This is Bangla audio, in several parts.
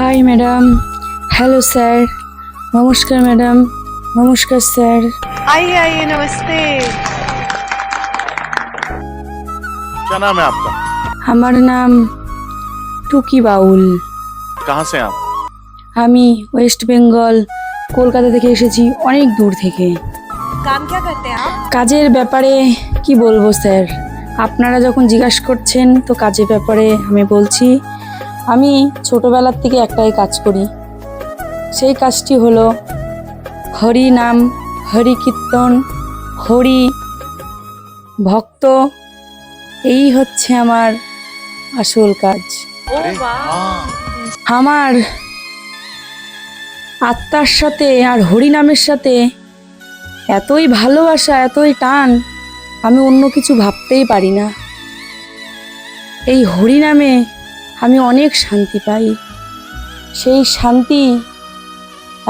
হাই ম্যাডাম হ্যালো স্যার নমস্কার ম্যাডাম নমস্কার স্যার आइए आइए नमस्ते क्या नाम है आपका আমার नाम টুকি বাউল कहाँ से हैं आप আমি ওয়েস্ট বেঙ্গল কলকাতা থেকে এসেছি অনেক দূর থেকে काम क्या करते हैं आप কাজের ব্যাপারে কি বলবো স্যার আপনারা যখন জিজ্ঞাসা করছেন তো কাজের ব্যাপারে আমি বলছি আমি ছোটোবেলার থেকে একটাই কাজ করি। সেই কাজটি হলো হরি নাম হরি কীর্তন হরি ভক্ত। এই হচ্ছে আমার আসল কাজ। আমার আত্মার সাথে আর হরি নামের সাথে এতই ভালোবাসা এতই টান আমি অন্য কিছু ভাবতেই পারি না। এই হরি নামে আমি অনেক শান্তি পাই। সেই শান্তি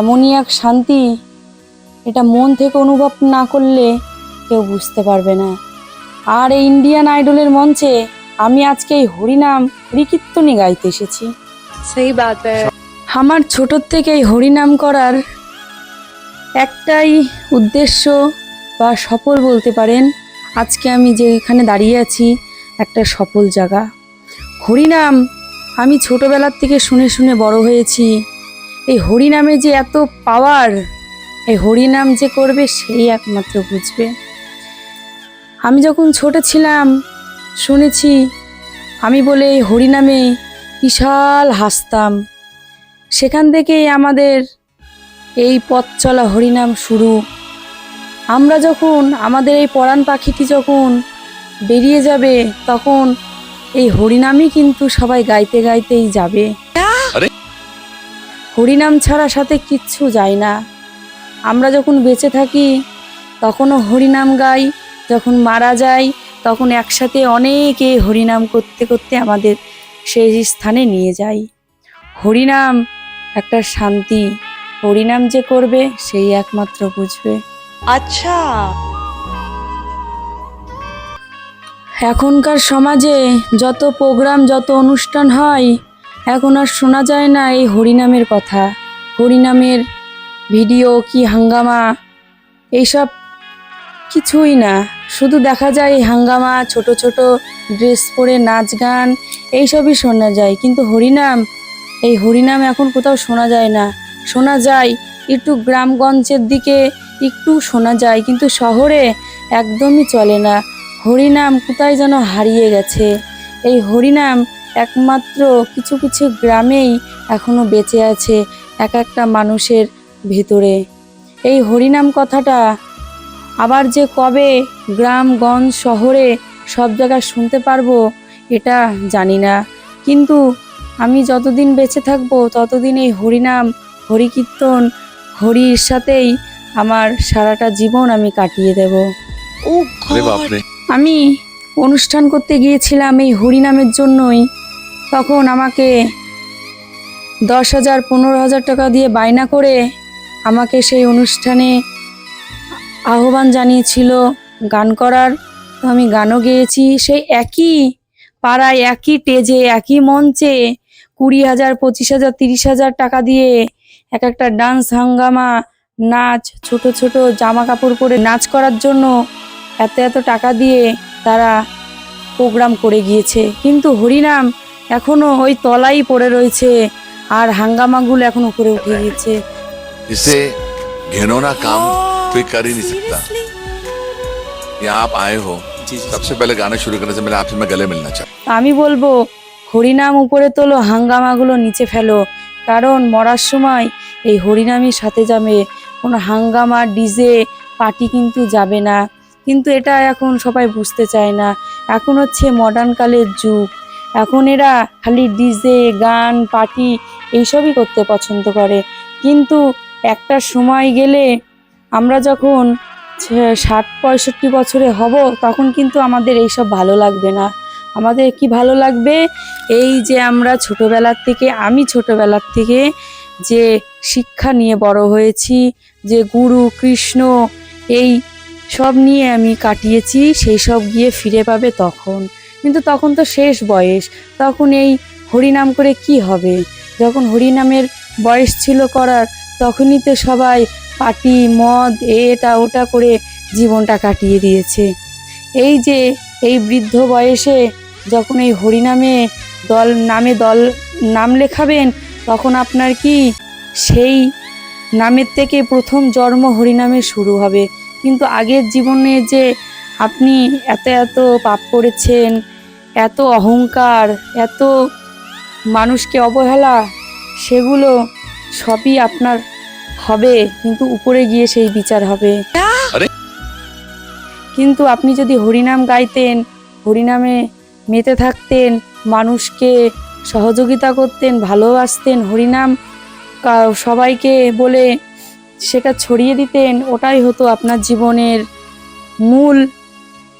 এমনই এক শান্তি এটা মন থেকে অনুভব না করলে কেউ বুঝতে পারবে না। আর এই ইন্ডিয়ান আইডলের মঞ্চে আমি আজকে এই হরিনাম হরিকীর্তনে গাইতে এসেছি। সেই বাত আমার ছোটোর থেকে এই হরিনাম করার একটাই উদ্দেশ্য বা সফল বলতে পারেন আজকে আমি যে এখানে দাঁড়িয়ে আছি একটা সফল জায়গা। হরিনাম আমি ছোটোবেলার থেকে শুনে শুনে বড় হয়েছি। এই হরিনামে যে এত পাওয়ার এই হরিনাম যে করবে সেই একমাত্র বুঝবে। আমি যখন ছোট ছিলাম, শুনেছি আমি বলে এই হরিনামে বিশাল হাসতাম। সেখান থেকেই আমাদের এই পথ চলা হরিনাম শুরু। আমরা যখন, আমাদের এই পরাণ পাখিটি যখন বেরিয়ে যাবে, তখন এই হরিনামই কিন্তু সবাই গাইতে গাইতেই যাবে। হরিনাম ছাড়া সাথে কিচ্ছু যায় না। আমরা যখন বেঁচে থাকি তখনও হরিনাম গাই যখন মারা যাই তখন একসাথে অনেকে হরিনাম করতে করতে আমাদের সেই স্থানে নিয়ে যাই। হরিনাম একটা শান্তি হরিনাম যে করবে সেই একমাত্র বুঝবে। আচ্ছা। এখনকার সমাজে যত প্রোগ্রাম, যত অনুষ্ঠান হয়, এখন আর শোনা যায় না এই হরিনামের কথা। হরিনামের ভিডিও কি হাঙ্গামা? এইসব কিছুই না। শুধু দেখা যায় হাঙ্গামা, ছোট ছোট ড্রেস পরে নাচ গান, এইসবই শোনা যায়। কিন্তু হরিনাম, এই হরিনাম এখন কোথাও শোনা যায় না। শোনা যায় একটু গ্রামগঞ্জের দিকে, একটু শোনা যায়, কিন্তু শহরে একদমই চলে না। হরিনাম কোথায় যেন হারিয়ে গেছে। এই হরিনাম একমাত্র কিছু কিছু গ্রামেই এখনও বেঁচে আছে এক একটা মানুষের ভিতরে। এই হরিনাম কথাটা আবার যে কবে গ্রামগঞ্জ শহরে সব জায়গায় শুনতে পারব এটা জানি না। কিন্তু আমি যতদিন বেঁচে থাকব ততদিন এই হরিনাম হরি কীর্তন হরির সাথেই আমার সারাটা জীবন আমি কাটিয়ে দেব। ও আমি অনুষ্ঠান করতে গিয়েছিলাম এই হরিনামের জন্যই। তখন আমাকে দশ হাজার, পনেরো হাজার টাকা দিয়ে বায়না করে আমাকে সেই অনুষ্ঠানে আহ্বান জানিয়েছিল গান করার। তো আমি গানও গেয়েছি। সেই একই পাড়ায়, একই টেজে একই মঞ্চে কুড়ি হাজার, পঁচিশ হাজার, তিরিশ হাজার টাকা দিয়ে এক একটা ডান্স হাঙ্গামা, নাচ, ছোট ছোট জামা কাপড় পরে নাচ করার জন্য এত এত টাকা দিয়ে তারা প্রোগ্রাম করে গিয়েছে কিন্তু হরিনাম এখনো ওই তলাই পড়ে রয়েছে আর হাঙ্গামাগুলো এখন উপরে উঠে গিয়েছে इसे घिनौना काम कोई कर ही नहीं सकता यहाँ आप आए हो सबसे पहले गाना शुरू करने से पहले आपसे मैं गले मिलना चाहता আমি বলবো হরিনাম উপরে তোলো হাঙ্গামাগুলো নিচে ফেলো কারণ মরার সময় এই হরিনামই সাথে যাবে কোনো হাঙ্গামা ডিজে পার্টি কিন্তু যাবে না কিন্তু এটা এখন সবাই বুঝতে চায় না। এখন হচ্ছে মডার্ন কালের যুগ। এখন এরা খালি ডিজে গান, পার্টি এইসবই করতে পছন্দ করে। কিন্তু একটা সময় গেলে আমরা যখন ষাট, পঁয়ষট্টি বছরে হব, তখন কিন্তু আমাদের এইসব ভালো লাগবে না। আমাদের কি ভালো লাগবে? এই যে আমরা ছোটবেলার থেকে, আমি ছোটবেলার থেকে যে শিক্ষা নিয়ে বড় হয়েছি, যে গুরু, কৃষ্ণ, এই সব নিয়ে আমি কাটিয়েছি, সেই সব গিয়ে ফিরে পাবে তখন। কিন্তু তখন তো শেষ বয়স, তখন এই হরিনাম করে কি হবে? যখন হরিনামের বয়স ছিল করার, তখনই তো সবাই পাটি, মদ, এটা, ওটা করে জীবনটা কাটিয়ে দিয়েছে। এই যে এই বৃদ্ধ বয়সে যখন এই হরিনামে দল, নামে দল, নাম লেখাবেন, তখন আপনার কি সেই নামের থেকে প্রথম জন্ম হরিনামে শুরু হবে? কিন্তু আগের জীবনে যে আপনি এত এত পাপ করেছেন এত অহংকার এত মানুষকে অবহেলা সেগুলো সবই আপনার হবে কিন্তু উপরে গিয়ে সেই বিচার হবে। কিন্তু আপনি যদি হরিনাম গাইতেন হরিনামে মেতে থাকতেন মানুষকে সহযোগিতা করতেন ভালোবাসতেন হরিনাম সবাইকে বলে সেটা ছড়িয়ে দিতেন, ওটাই হতো আপনার জীবনের মূল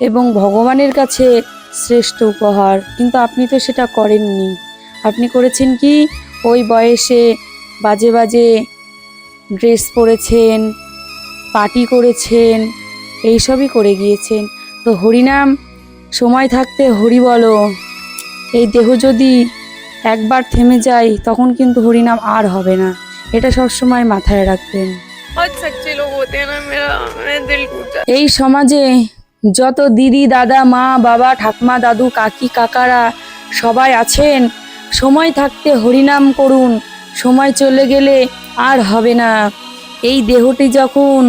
এবং ভগবানের কাছে শ্রেষ্ঠ উপহার। কিন্তু আপনি তো সেটা করেননি। আপনি করেছেন কি? ওই বয়সে বাজে বাজে ড্রেস পরেছেন, পার্টি করেছেন, এইসবই করে গিয়েছেন। তো হরিনাম, সময় থাকতে হরি বলো, এই দেহ যদি একবার থেমে যায়, তখন কিন্তু হরিনাম আর হবে না। এটা সবসময় মাথায় রাখবেন। এই সমাজে যত দিদি দাদা মা বাবা ঠাকমা দাদু কাকি কাকারা সবাই আছেন সময় থাকতে হরিনাম করুন সময় চলে গেলে আর হবে না। এই দেহটি যখন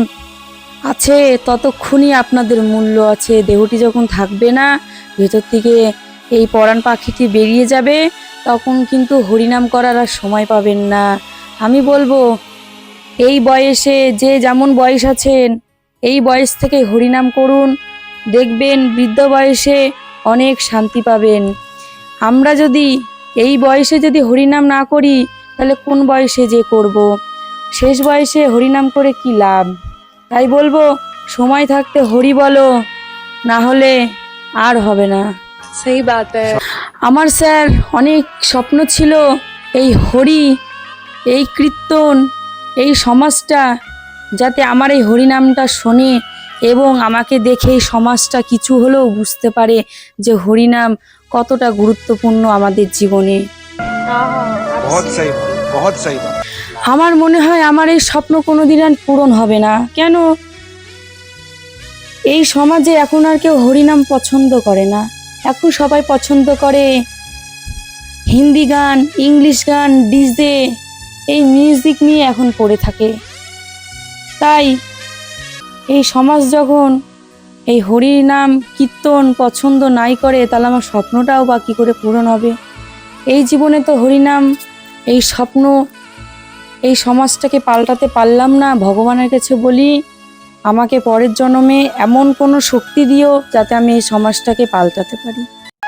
আছে ততক্ষণই আপনাদের মূল্য আছে। দেহটি যখন থাকবে না ভেতর থেকে এই পরাণ পাখিটি বেরিয়ে যাবে তখন কিন্তু হরিনাম করার আর সময় পাবেন না। আমি বলব এই বয়সে যে যেমন বয়স আছেন এই বয়স থেকে হরিনাম করুন। দেখবেন বৃদ্ধ বয়সে অনেক শান্তি পাবেন। আমরা যদি এই বয়সে যদি হরিনাম না করি তাহলে কোন বয়সে যে করব। শেষ বয়সে হরিনাম করে কি লাভ? তাই বলব সময় থাকতে হরি বলো না হলে আর হবে না। সেই বাত। আমার স্যার অনেক স্বপ্ন ছিল এই হরি এই কীর্তন এই সমাজটা যাতে আমার এই হরিনামটা শোনে এবং আমাকে দেখে এই সমাজটা কিছু হলেও বুঝতে পারে যে হরিনাম কতটা গুরুত্বপূর্ণ আমাদের জীবনে। আমার মনে হয় আমার এই স্বপ্ন কোনো দিন আর পূরণ হবে না। কেন? এই সমাজে এখন আর কেউ হরিনাম পছন্দ করে না। এখন সবাই পছন্দ করে হিন্দি গান ইংলিশ গান ডিজে। এই মিউজিক নিয়ে এখন পড়ে থাকে। তাই এই সমাজ যখন এই হরিনাম কীর্তন, পছন্দ নাই করে, তাহলে আমার স্বপ্নটাও বা কী করে পূরণ হবে? এই জীবনে তো হরিনাম এই স্বপ্ন, এই সমাজটাকে পাল্টাতে পারলাম না। ভগবানের কাছে বলি, আমাকে পরের জন্মে এমন কোনো শক্তি দিও যাতে আমি এই সমাজটাকে পাল্টাতে পারি।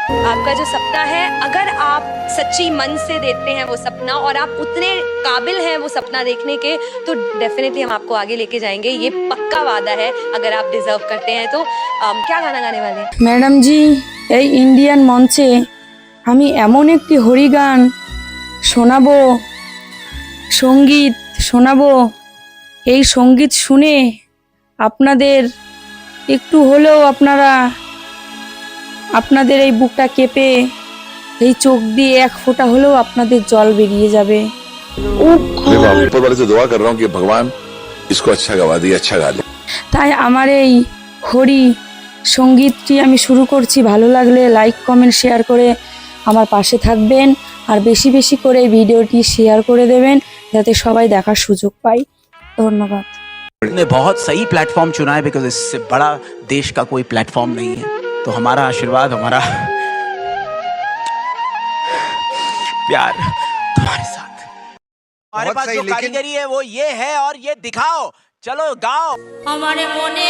आपका जो सपना है अगर आप सच्ची मन से देते हैं वो सपना और आप उतने काबिल हैं वो सपना देखने के तो डेफिनेटली हम आपको आगे लेके जाएंगे ये पक्का वादा है अगर आप डिजर्व करते हैं तो अम, क्या गाना गाने वाले हैं ম্যাডাম জি এই ইন্ডিয়ান মঞ্চে আমি এমন একটি হরিগান শোনাবো সঙ্গীত শোনাবো এই সঙ্গীত শুনে আপনাদের একটু হলেও আপনারা আপনাদের এই বুকটা কেঁপে এই চোখ দিয়ে এক ফোঁটা হলেও আপনাদের জল বেরিয়ে যাবে अरे बाप ऊपर वाले से दुआ कर रहा हूँ कि भगवान इसको अच्छा गवा दिए अच्छा गा दे তাই আমার এই হরি সঙ্গীতটি আমি শুরু করছি ভালো লাগলে লাইক কমেন্ট শেয়ার করে আমার পাশে থাকবেন আর বেশি বেশি করে এই ভিডিওটি শেয়ার করে দেবেন যাতে সবাই দেখার সুযোগ পায় ধন্যবাদ ने बहुत सही प्लेटफॉर्म चुना है बिकॉज इससे बड़ा देश का कोई प्लेटफॉर्म नहीं है तो हमारा आशीर्वाद हमारा प्यार तुम्हारे साथ। हमारे पास जो कारीगरी है वो ये है और ये दिखाओ। चलो गाओ। हमारे मोने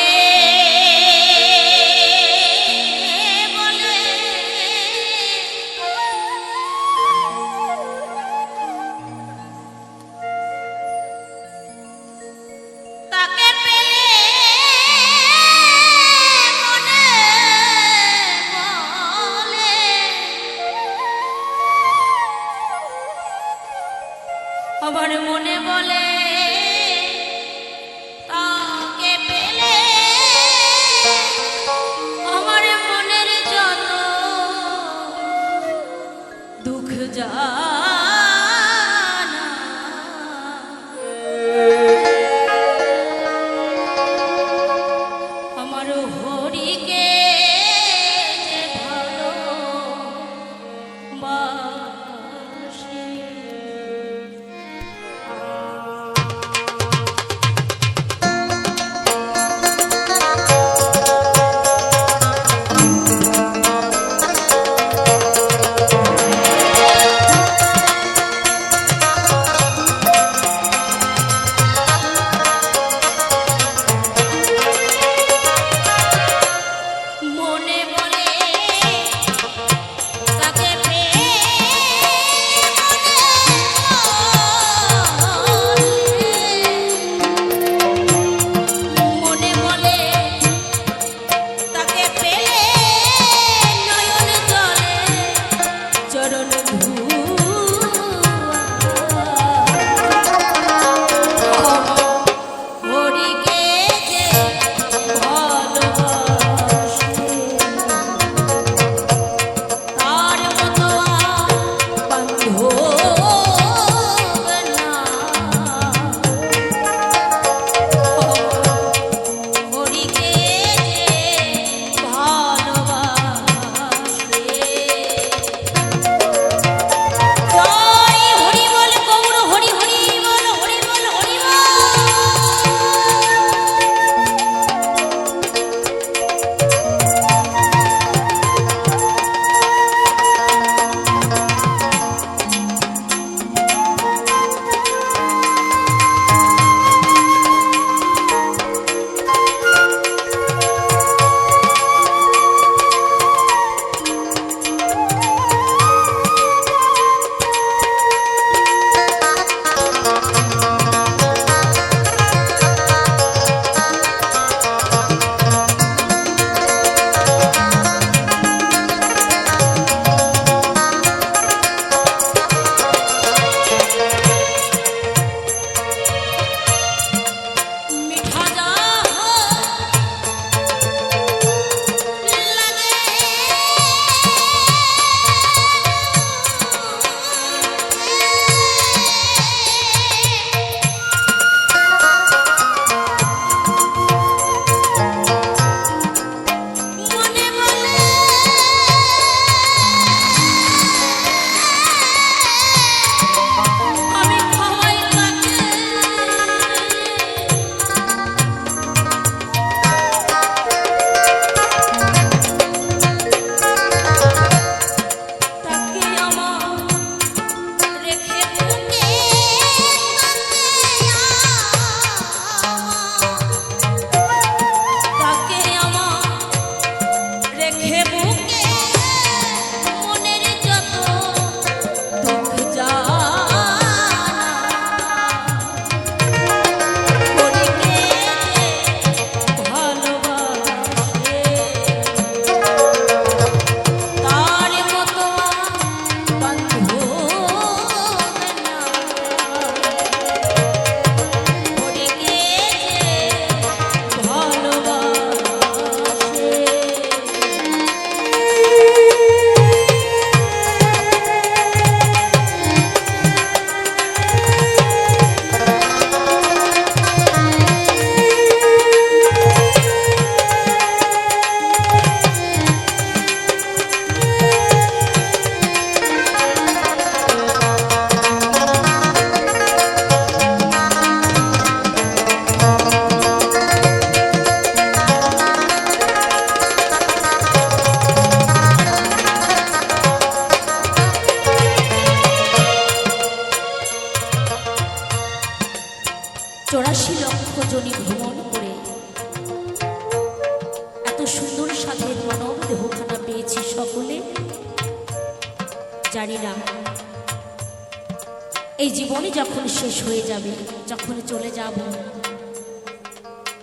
এই জীবনই যখন শেষ হয়ে যাবে, যখন চলে যাব,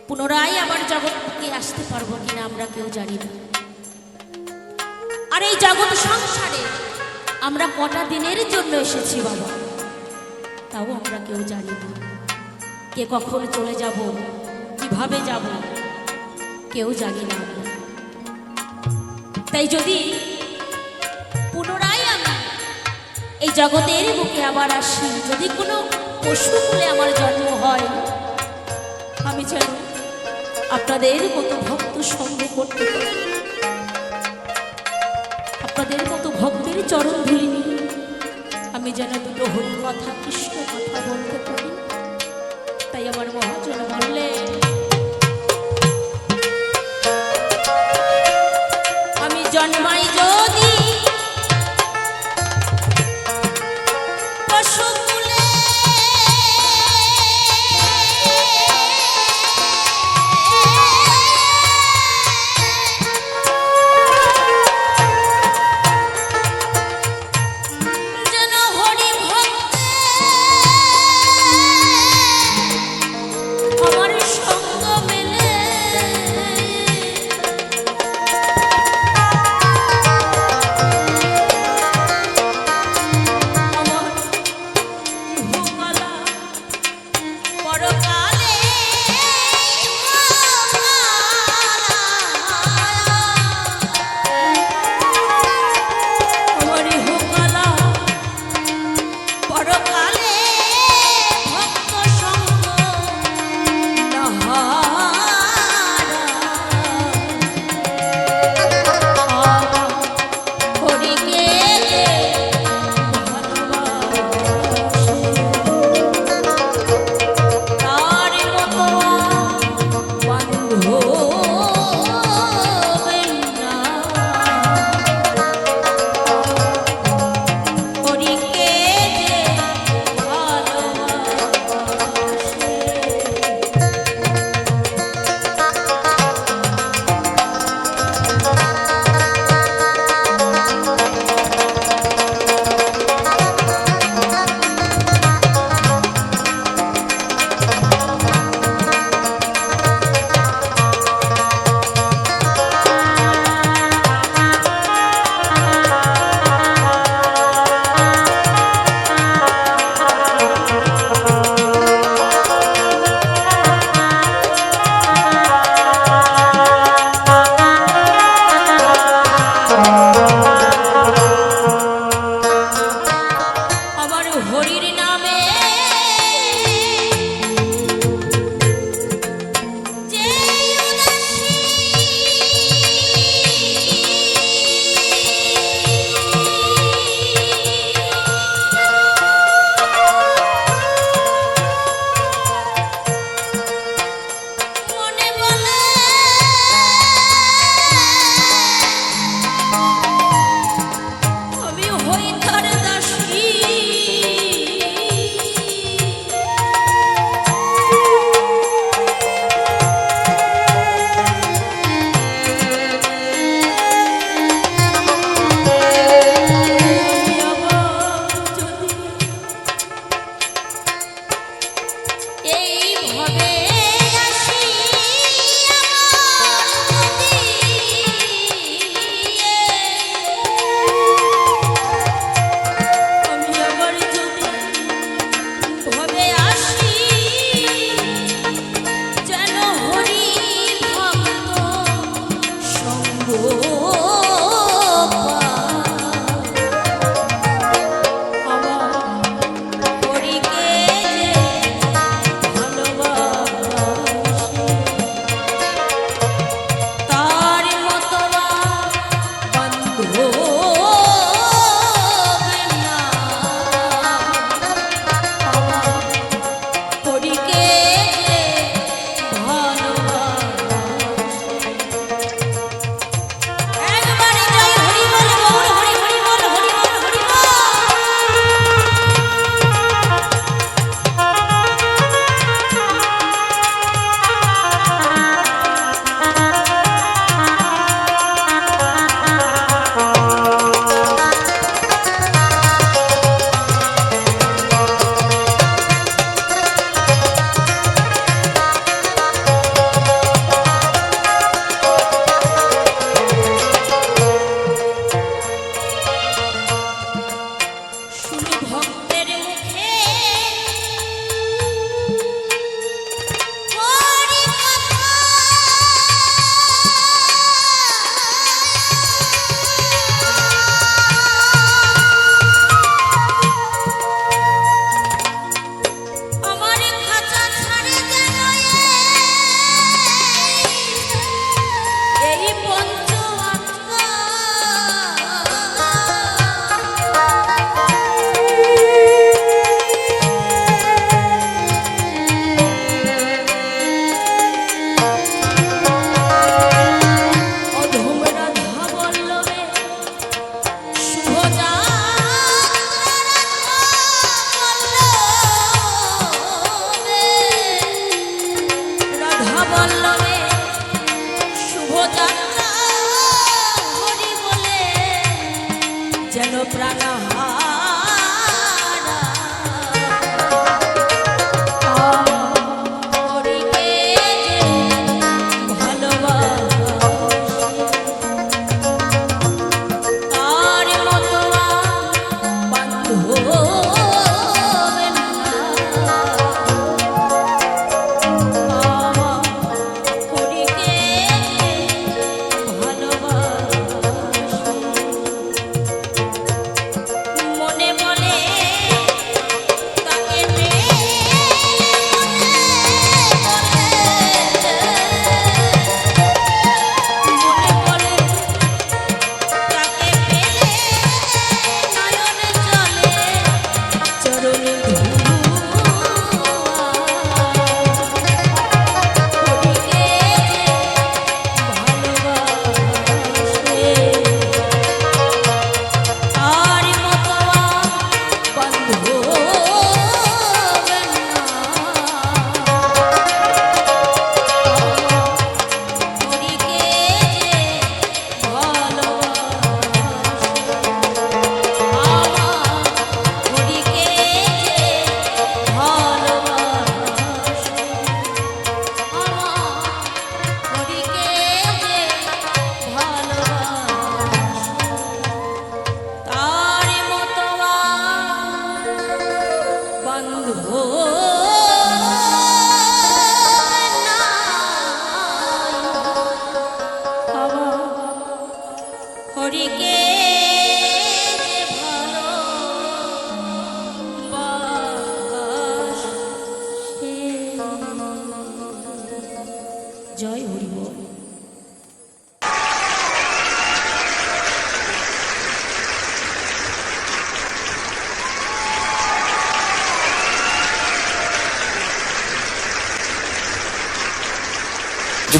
পুনরায় আবার জগৎকে আসতে পারব কিনা আমরা কেউ জানি না। আর এই জগৎ সংসারে আমরা কটা দিনের জন্য এসেছি বাবা? তাও আমরা কেউ জানি না। কে কখন চলে যাব, কীভাবে যাব, কেউ জানি না তাই যদি পুনরায় জগতের বুকে আবার আসি। যদি কোনো পশু কুলে আমার জন্ম হয়, আমি যেন আপনাদের মতো ভক্ত সঙ্গ করতে পারি। আপনাদের মতো ভক্তের চরণ ধুলি নিয়ে আমি যেন দুটো হরি কথা, কৃষ্ণ কথা বলতে পারি। তাই আমার মহাজন